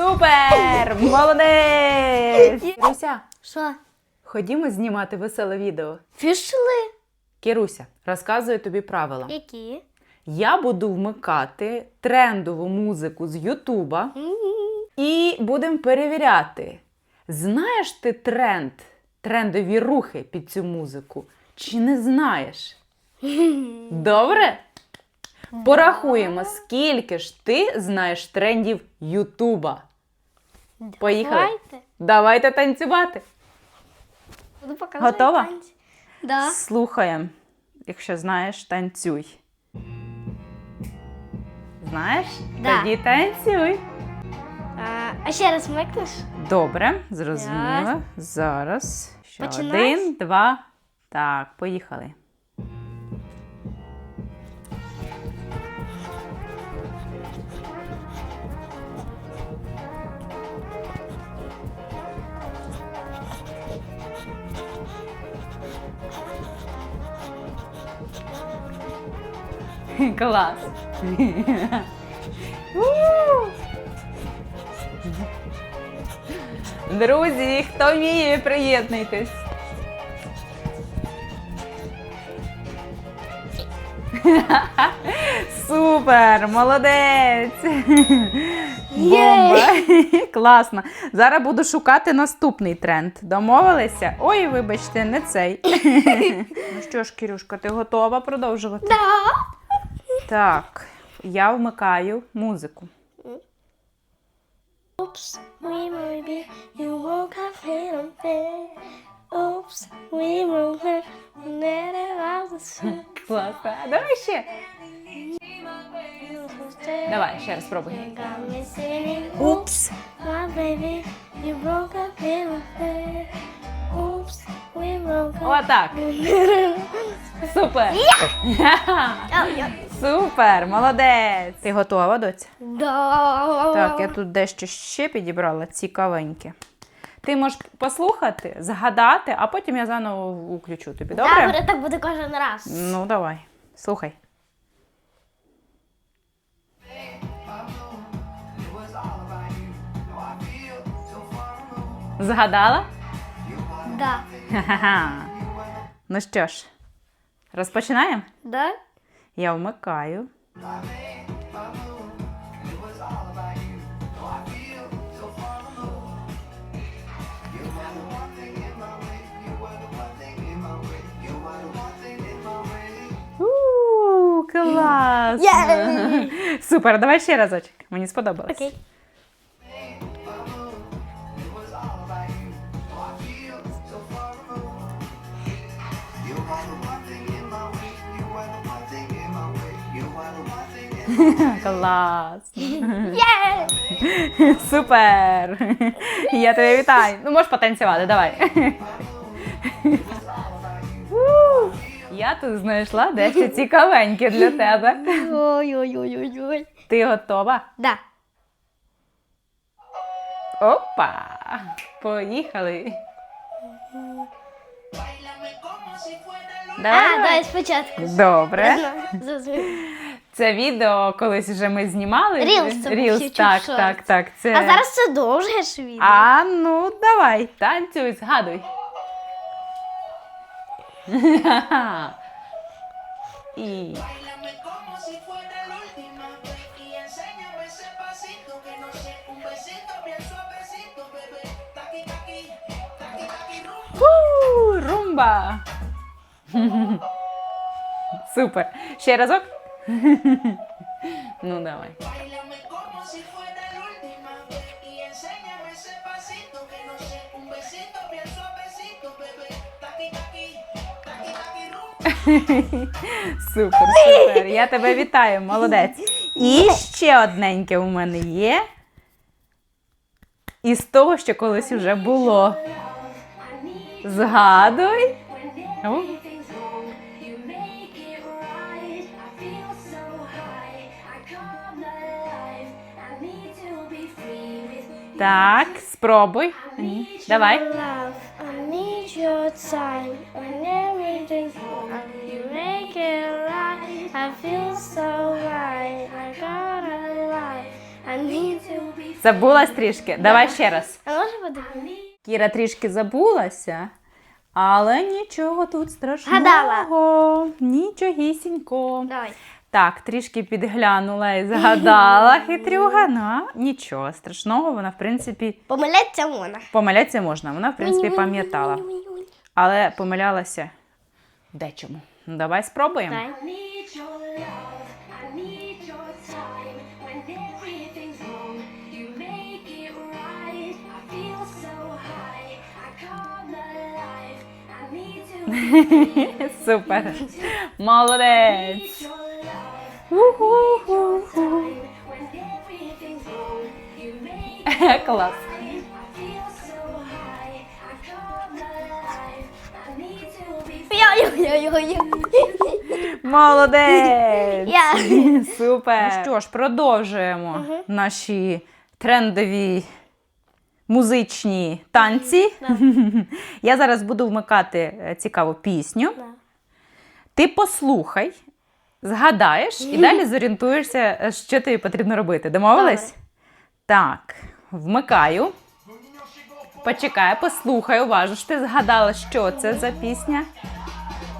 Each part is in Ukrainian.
Супер! Молодець! Кіруся, Що? ходімо знімати веселе відео. Пішли. Кіруся, розказую тобі правила. Які? Я буду вмикати трендову музику з Ютуба і будемо перевіряти, знаєш ти тренд, трендові рухи під цю музику, чи не знаєш? Добре? Порахуємо, скільки ж ти знаєш трендів Ютуба. Поїхали. Давайте. Давайте танцювати. Буду показувати Готова? танці. Да. Слухаємо. Якщо знаєш, танцюй. Знаєш? Да. Тоді танцюй. А, а ще раз микнеш? Добре, зрозуміла. Зараз. Ще Починаєш? один, два. Так, поїхали. Клас. Друзі, хто вміє, приєднуйтесь. Супер, молодець. Бомба. Класно. Зараз буду шукати наступний тренд. Домовилися? Ой, вибачте, не цей. ну що ж, Кірюшка, ти готова продовжувати? Да. Так, я вмикаю музику. Oops, we maybe you woke up feeling bad. Oops, we won't let let it out the sun. Класно. Давай ще. Давай, ще раз спробуй. Упс. My baby, you broke up feeling bad. Oops, we broke up. Отак. Супер. Супер, молодець. Ти готова, доця? Да. Так, я тут дещо ще підібрала цікавеньке. Ти можеш послухати, згадати, а потім я заново включу тобі. Добре? Добре, так буде кожен раз. Ну, давай, слухай. Згадала? Да. Ха-ха-ха. Ну що ж, розпочинаємо? Да? Я вмикаю. У, Клас! Єй! Супер, давай ще разочок. Мені сподобалось. Окей. Клас! Є! Супер! Я тебе вітаю. Ну, можеш потанцювати, давай. Я тут знайшла дещо цікавеньке для тебе. Ой-ой-ой-ой-ой. Ти готова? Да. Опа! Поїхали. А, Давай. давай спочатку. Добре. Зрозумів. Це відео колись вже ми знімали. Reels, це був Reels, YouTube так, Shorts. так, так. Це... А зараз це довге ж відео. А ну давай, танцюй, згадуй. І. Фу, румба. Супер. Ще разок. Ну давай. Супер, супер. Я тебе вітаю, молодець. І ще одненьке у мене є. Із того, що колись вже було. Згадуй. Need to be Забулась трішки. Давай ще раз. Кіра трішки забулася, але нічого тут страшного. Гадала. Нічогісінько. Давай. Так, трішки підглянула і згадала хитрюга. Ну, нічого страшного, вона, в принципі, Помилятися можна. помилятися можна. Вона, в принципі, пам'ятала. Але помилялася дечому. Ну, давай спробуємо. Супер. Молодець. Клас. Молодець! Я. Супер! Ну що ж, продовжуємо наші трендові музичні танці. Я зараз буду вмикати е, цікаву пісню. Ти послухай, згадаєш і далі зорієнтуєшся, е, що тобі потрібно робити. Домовились? Добре. Так, вмикаю. Почекай, послухай уважно. що Ти згадала, що це за пісня?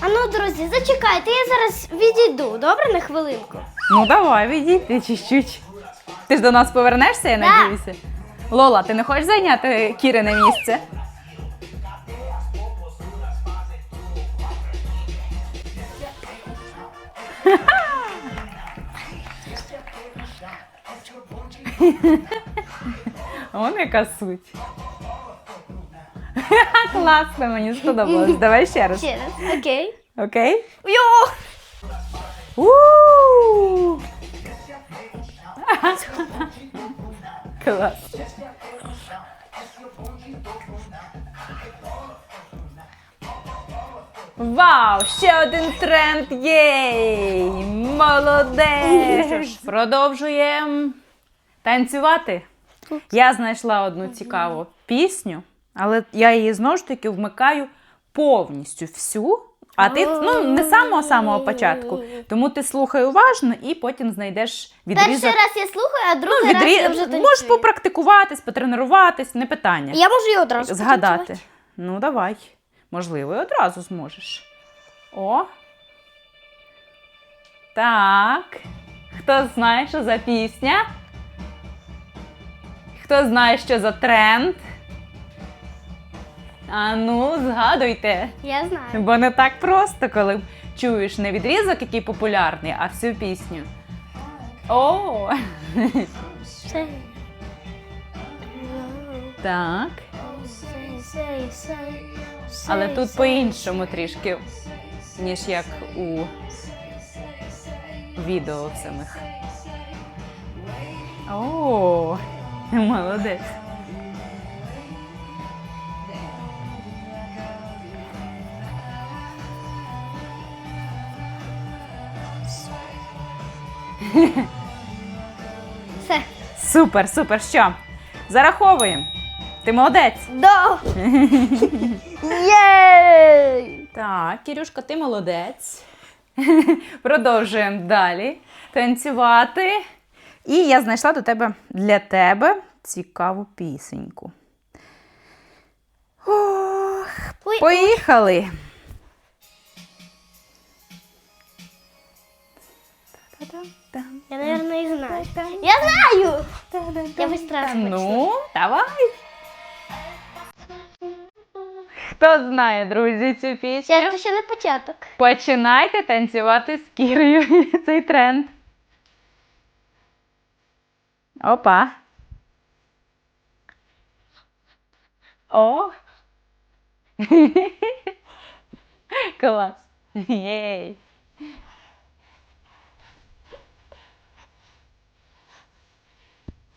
А ну, друзі, зачекайте, я зараз відійду, добре, на хвилинку. Ну давай, відійди чуть-чуть. Ти ж до нас повернешся, я Да. надіюся. Лола, ти не хочеш зайняти Кірине місце? Он яка суть. Класно, мені сподобалось. Давай ще раз. Ще раз. Окей. Окей? Йо! Клас. Вау! Ще один тренд! Єй! Молодець! Що ж, Продовжуємо танцювати. Я знайшла одну цікаву пісню, але я її знову ж таки вмикаю повністю всю. А ти ну не з самого самого початку. Тому ти слухай уважно і потім знайдеш Перший раз я слухаю, а другий Ну, раз відрі... я вже танцюю. Можеш попрактикуватись, потренуватись, не питання. Я можу її одразу Згадати. потанцювати? Ну, давай. Можливо, і одразу зможеш. О. Так. Хто знає, що за пісня? Хто знає, що за тренд? А ну, згадуйте. Я знаю. Бо не так просто, коли чуєш не відрізок, який популярний, а всю пісню. О! Так. Але тут по-іншому трішки, ніж як у відео в самих. О, молодець. Все. Супер, супер. Що? Зараховуємо. Ти молодець. До! Єй! Так, Кірюшка, ти молодець. Продовжуємо далі танцювати. І я знайшла до тебе для тебе цікаву пісеньку. Ох, Ой, поїхали. Я, наверное, знаю. Я знаю! Я быстро Ну, давай. Хто знає, друзі, цю пісню? Це ще не початок. Починайте танцювати з Кірою цей тренд. Опа. О. Клас. Єй.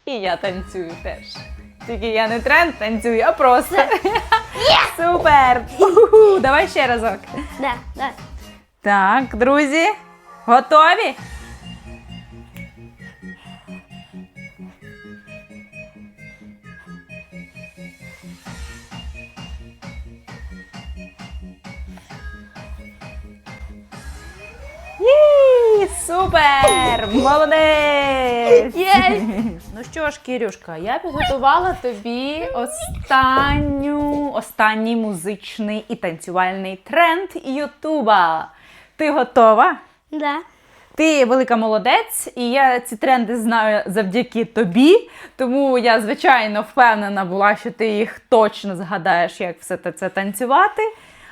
І я танцюю теж. Тільки я не тренд танцюю, а просто. Супер! Уху! Давай ще разок. Да, да. Так, друзі, готові? Супер! Молодець! Єй! Ну що ж, Кірюшка, я підготувала тобі останню, останній музичний і танцювальний тренд Ютуба. Ти готова? Да. Ти велика молодець, і я ці тренди знаю завдяки тобі. Тому я, звичайно, впевнена була, що ти їх точно згадаєш, як все це танцювати.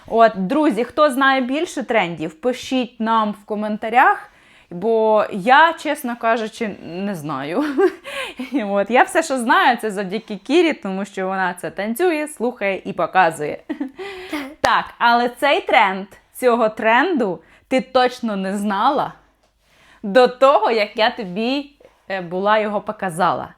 От, друзі, хто знає більше трендів, пишіть нам в коментарях. Бо я, чесно кажучи, не знаю. От, я все, що знаю, це завдяки Кірі, тому що вона це танцює, слухає і показує. Так, але цей тренд, цього тренду ти точно не знала до того, як я тобі е, була його показала.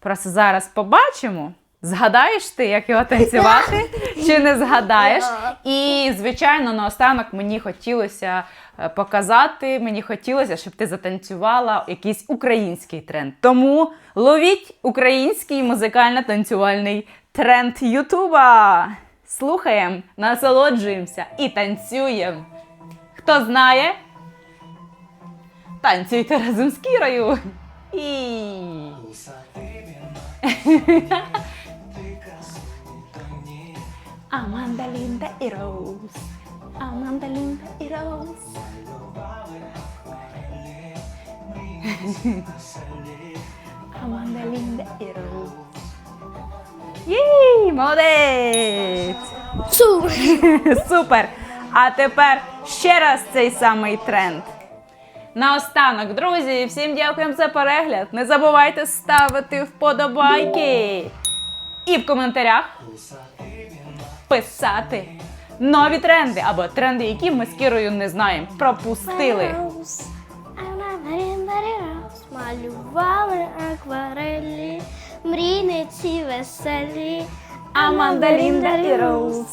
Просто зараз побачимо. Згадаєш ти, як його танцювати, чи не згадаєш? І, звичайно, наостанок мені хотілося е, показати, мені хотілося, щоб ти затанцювала якийсь український тренд. Тому ловіть український музикально-танцювальний тренд Ютуба. Слухаємо, насолоджуємося і танцюємо. Хто знає, танцюйте разом з Кірою. І... Аманда, Лінда і Роуз. Аманда, Лінда і Роуз. Аманда, Лінда і Роуз. Їй, молодець! Су. Супер! А тепер ще раз цей самий тренд. Наостанок, друзі, всім дякуємо за перегляд. Не забувайте ставити вподобайки. І в коментарях писати нові тренди або тренди, які ми з Кірою не знаємо. Пропустили. Малювали акварелі, мрійниці веселі. Аманда, Лінда і Роуз.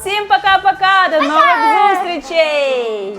Всім пока-пока! До нових зустрічей!